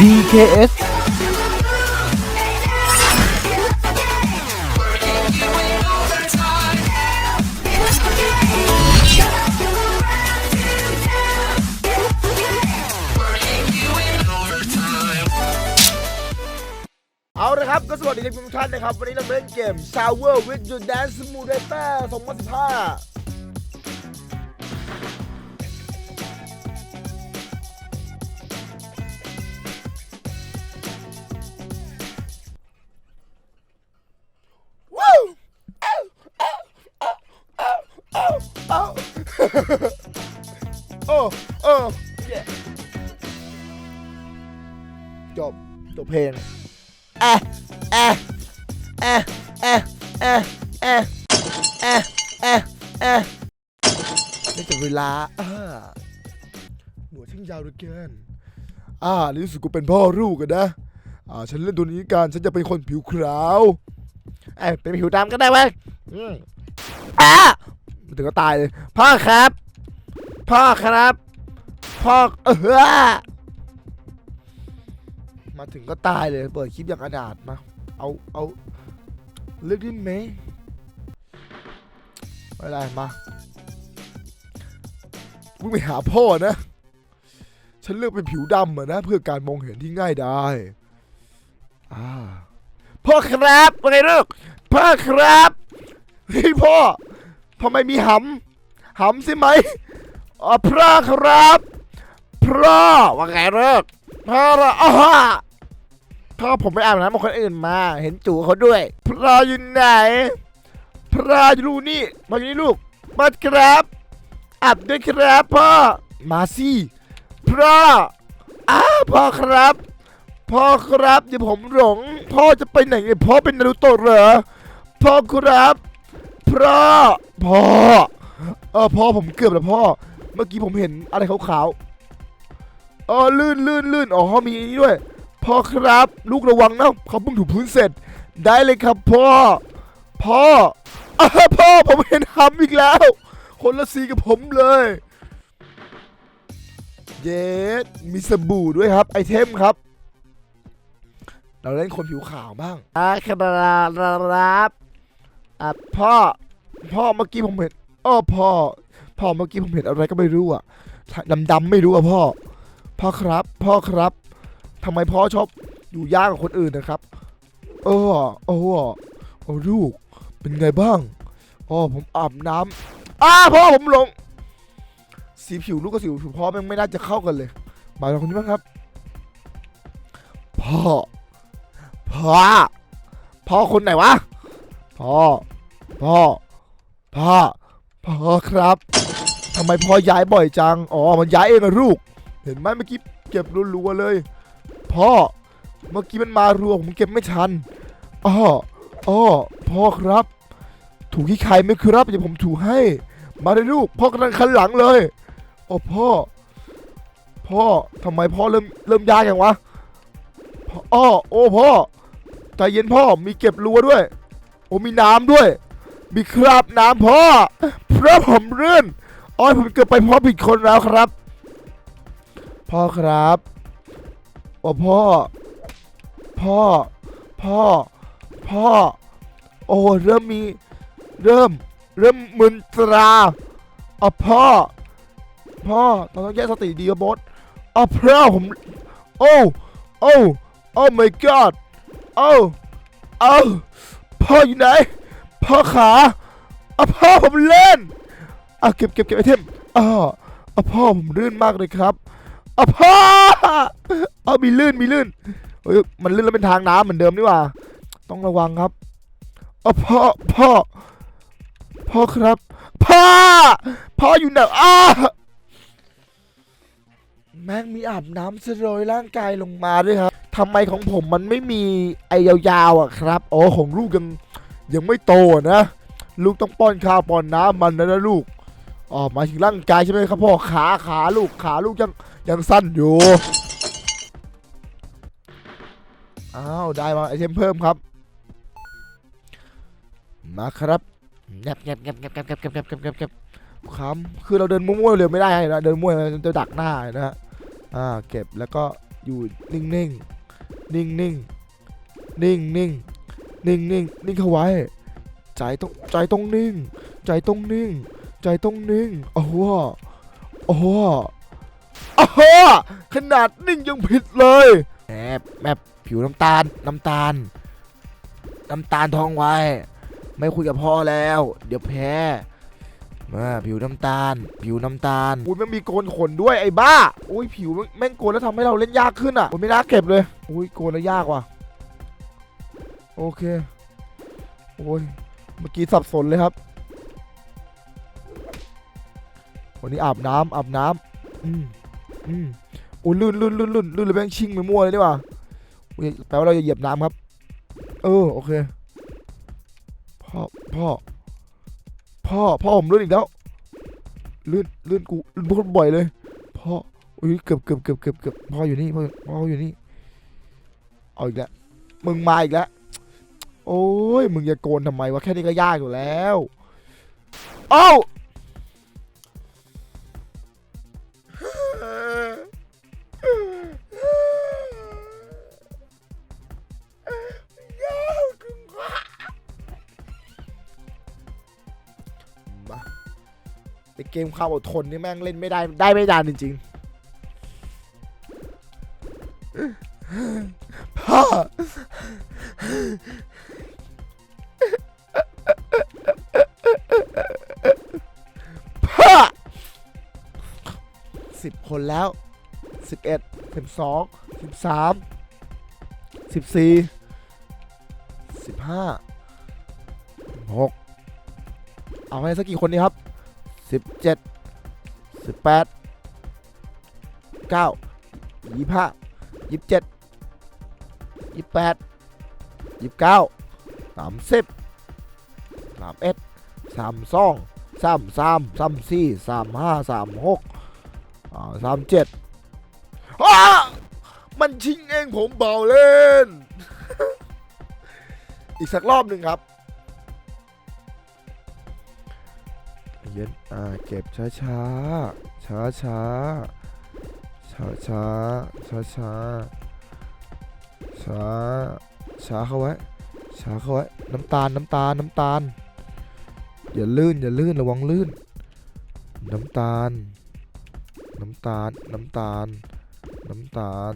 DKS เอาละครับก็สวัสดีทุกท่านนะครับ วันนี้เราเล่นเกม Sour with You Dance Simulator 2015 โอ้โอ้เย้จบจบเพลงเอะเอะเอะเอะเอะเอะเอะเอะเอะนี่แต่เวลาอ่าหนวดช่างยาวเหลือเกินอ่าในที่สุดกูเป็นพ่อลูกกันนะอ่าฉันเล่นตัวนี้กันฉันจะเป็นคนผิวขาวเอ้ยเป็นผิวดำก็ได้เว้ยอืมอะ มันถึงก็ตายเลย พ่อครับ พ่อครับ พ่อเออมาถึงก็ตายเลย เปิดคลิปอย่างอนาถมา เอา เอาเลือกได้ไหมไม่ได้มาวิ่งไปหาพ่อนะ ฉันเลือกเป็นผิวดำอะนะ เพื่อการมองเห็นที่ง่ายได้อาพ่อครับว่าไงลูกพ่อครับ เฮ้ยพ่อ ทำไมมีหำหำใช่ไหมอ๋อพระครับพระว่าไงเลูกพ่อละอ้าถ้าผมไปอาบน้ำกับคนอื่นมา เห็นจู่เขาด้วย พระอยู่ไหน พระอยู่นี่ มาอยู่นี่ลูก มาครับอาบด้วยครับพ่อ มาสิพระอ้าพ่อครับ พ่อครับเดี๋ยวผมหลง พ่อจะไปไหนเนี่ยพ่อเป็นนารูโตะเหรอ พ่อครับ พระพ่อเออพ่อผมเกือบแล้วพ่อ เมื่อกี้ผมเห็นอะไรขาวๆเออลื่นลื่นลื่นอ๋อมีอันนี้ด้วย พ่อครับ ลูกระวังนะเขาเพิ่งถูพื้นเสร็จ ได้เลยครับพ่อ พ่ออพ่อผมเห็นหำอีกแล้ว คนละสีกับผมเลย เยสมีสบู่ด้วยครับ ไอเทมครับ เราเล่นคนผิวขาวบ้างอ่าครับ อะพ่อ พ่อเมื่อกี้ผมเห็นอ้อพ่อ พ่อเมื่อกี้ผมเห็นอะไรก็ไม่รู้อะดำๆไม่รู้อะพ่อ พ่อครับ พ่อครับทำไมพ่อชอบอยู่ยากกับคนอื่นนะครับเออโอ้โอ้ลูก เป็นไงบ้างอ๋อผมอาบน้ำอ้าพ่อผมหลง สีผิวลูกกับสีผิวพ่อแม่งไม่น่าจะเข้ากันเลย มาลองคนนี้บ้างครับ พ่อ พ่อ พ่อคนไหนวะ พ่อ พ่อ พ่อ พ่อครับทำไมพ่อย้ายบ่อยจัง อ๋อ มันย้ายเองอะลูก เห็นไหมเมื่อกี้เก็บรัวๆเลย พ่อ เมื่อกี้มันมารัวผมเก็บไม่ทันอ้ออ้อพ่อครับ ถูกที่ใครไหมครับเดี๋ยวผมถูให้ มาเลยลูก พ่อกำลังคันหลังเลยโอ้พ่อ พ่อทำไมพ่อเริ่มเริ่มยากอย่างวะออ้อโอ้พ่อใจเย็นพ่อมีเก็บรัวด้วย โอ้มีน้ำด้วย มีคราบน้ำพ่อเพราะผมเลื่อนอ้อยผมเกือบไปพ่อผิดคนแล้วครับ พ่อครับโอ้พ่อ พ่อ พ่อ พ่อ โอ้เริ่มมี เริ่ม เริ่มมึนตราอ๋อพ่อ พ่อเราต้องแยกสติดีกับบอสอ๋อพ่อผม โอ้โอ้โอ้ my god โอ้โอ้พ่ออยู่ไหน พ่อขาอ๋อพ่อผมเล่นอะเก็บเก็บเก็บไอเทมอ๋ออ๋อพ่อผมลื่นมากเลยครับอะพ่อเอามีลื่นมีลื่นเฮ้ยมันลื่นแล้วเป็นทางน้ำเหมือนเดิมนี่ว่า ต้องระวังครับอะพ่อพ่อพ่อครับ พ่อ พ่ออยู่ไหนอ้าแม่งมีอาบน้ำสโรยร่างกายลงมาด้วยครับทำไมของผมมันไม่มีไอยาวๆอะครับ อ๋อของลูกยัง ยังไม่โตนะ ลูกต้องป้อนข้าวป้อนน้ำมันนะนะลูกอ๋อหมายถึงร่างกายใช่ไหมครับพ่อขาขาลูกขาลูกยังยังสั้นอยู่อ้าวได้มาไอเทมเพิ่มครับ มาครับแงบแงบแงบแงบแงบแงบแงบแงบแงบแงบแงบครับคือเราเดินมั่วๆเร็วไม่ได้นะเดินมั่วมันจะดักหน้านะฮะอ่าเก็บแล้วก็อยู่นิ่งนิ่งนิ่งนิ่งนิ่งนิ่ง นิ่งนิ่งนิ่งเข้าไว้ ใจต้องใจต้องนิ่ง ใจต้องนิ่ง ใจต้องนิ่งโอ้โหโอ้โหโอ้โหขนาดนิ่งยังผิดเลยแอบแมบผิวน้ำตาลน้ำตาลน้ำตาลทองไว้ ไม่คุยกับพ่อแล้ว เดี๋ยวแพ้มาผิวน้ำตาล ผิวน้ำตาลอุ้ยมันมีโกนขนด้วยไอ้บ้าอุ้ยผิวแม่งโกนแล้วทำให้เราเล่นยากขึ้นอะอุ้ยไม่น่าเก็บเลยอุ้ยโกนแล้วยากว่ะ โอเค โอ้ย เมื่อกี้สับสนเลยครับ วันนี้อาบน้ำอาบน้ำอืมอืมโอ้ยลื่นลื่นลื่นลื่นลื่นเลยแม่งชิงไปมั่วเลยดีกว่าแปลว่าเราจะเหยียบน้ำครับ เออ โอเค พ่อ พ่อ พ่อ พ่อผมลื่นอีกแล้ว ลื่นลื่นกูลื่นพูดบ่อยเลย พ่อ อุ้ย เกือบเกือบเกือบเกือบเกือบพ่ออยู่นี่ พ่อพ่ออยู่นี่ เอาอีกแล้ว มึงมาอีกแล้ว โอ้ย มึงจะโกนทำไมวะ แค่นี้ก็ยากอยู่แล้วเอ้ามาไอเกมความอดทนนี่แม่งเล่นไม่ได้ ได้ไม่นานจริงๆ สิบคนแล้วสิบเอ็ดสิบสองสิบสามสิบสี่สิบห้าหกเอาให้สักกี่คนดีครับสิบเจ็ดสิบแปดเก้ายี่ห้ายี่สิบเจ็ด ยี่สิบแปดยี่สิบเก้าสามสิบสามเอ็ดสามสองสามสามสามสี่สามห้าสามหกสามเจ็ดอ้ามันชิงเองผมเบาเล่น อีกสักรอบหนึ่งครับเย็นอ่าเก็บช้าช้าช้าช้าช้าช้าช้าช้า ช้าช้าเข้าไว้ช้าเข้าไว้น้ำตาลน้ำตาลน้ำตาล อย่าลื่นอย่าลื่นระวังลื่น น้ำตาล น้ำตาลน้ำตาล น้ำตาล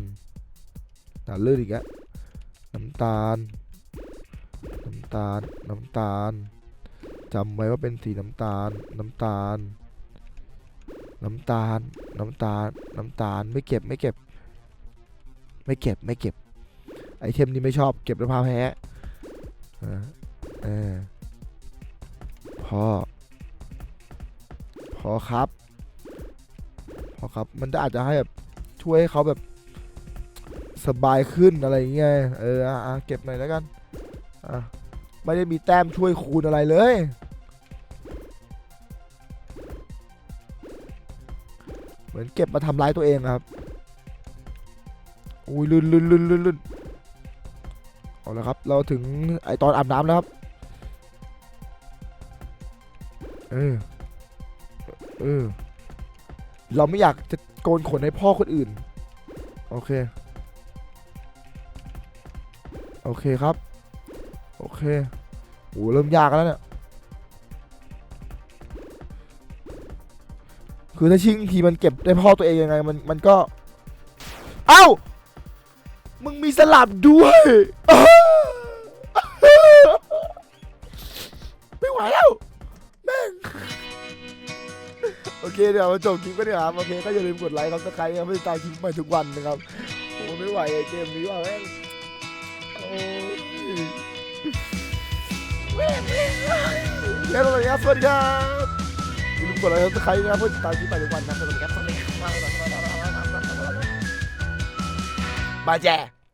น่าลื่นอีกแล้วน้ำตาล น้ำตาลน้ำตาลจำไว้ว่าเป็นสีน้ำตาล น้ำตาล น้ำตาล น้ำตาล น้ำตาล ไม่เก็บ ไม่เก็บ ไม่เก็บ ไม่เก็บ ไอเทมนี้ไม่ชอบเก็บแล้วพาแพ้ออเออพ่อพ่อครับพ่อครับมันอาจจะให้แบบช่วยให้เขาแบบสบายขึ้นอะไรอย่างเงี้ยเอออะอะเก็บหน่อยแล้วกันอะไม่ได้มีแต้มช่วยคูณอะไรเลย เหมือนเก็บมาทำร้ายตัวเองครับ อุ้ยลื่นลื่นลื่นลื่นลื่น เอาละครับ เราถึงไอตอนอาบน้ำแล้วครับ เออ เออ เราไม่อยากจะโกนขนให้พ่อคนอื่น โอเค โอเคครับ โอเคโอ้เริ่มยากแล้วเนี่ย คือถ้าชิงทีมันเก็บได้พ่อตัวเองยังไง มันมันก็ เอ้า มึงมีสลับด้วย ไม่ไหวแล้ว แม่ง โอเคเดี๋ยวมาจบคลิปกันดีกว่าครับโอเคก็อย่าลืมกดไลค์ครับถ้าใครยังไม่ติดตามคลิปใหม่ทุกวันนะครับโอ้ไม่ไหวไอ้เกมนี้ว่ะแม่งโอ้ยแล้วสวัสดีครับสวัสดีครับอย่าลืมกดไลค์กดซับสไครต์นะครับเพื่อติดตามคลิปใหม่ทุกวันนะสวัสดีครับสวัสดีครับบายแจ